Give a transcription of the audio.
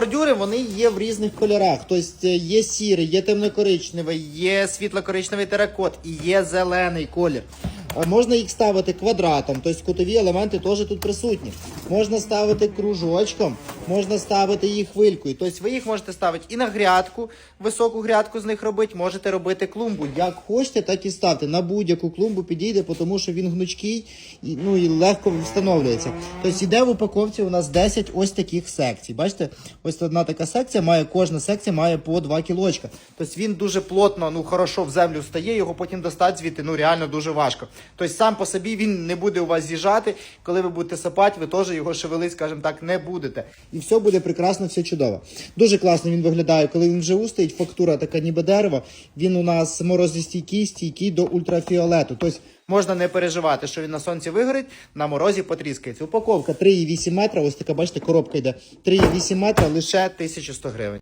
Бордюри вони є в різних кольорах. Тобто є сірий, є темнокоричневий, є світлокоричневий теракот і є зелений колір. Можна їх ставити квадратом, тобто кутові елементи теж тут присутні. Можна ставити кружочком, можна ставити їх хвилькою. Тобто ви їх можете ставити і на грядку, високу грядку з них робити, можете робити клумбу. Як хочете, так і ставте. На будь-яку клумбу підійде, тому що він гнучкий і, ну, і легко встановлюється. Тобто іде в упаковці у нас 10 ось таких секцій. Бачите, ось одна така секція має, кожна секція має по 2 кілочка. Тобто він дуже плотно, ну хорошо в землю встає, його потім достати звідти, ну реально дуже важко. Тобто сам по собі він не буде у вас з'їжджати. Коли ви будете сапати, ви теж його шевелить, скажімо так, не будете. І все буде прекрасно, все чудово. Дуже класно він виглядає, коли він вже устоїть. Фактура така ніби дерева. Він у нас морозостійкий, стійкий до ультрафіолету. Тобто можна не переживати, що він на сонці вигорить, на морозі потріскається. Упаковка 3,8 метра. Ось така, бачите, коробка йде. 3,8 метра лише 1100 гривень.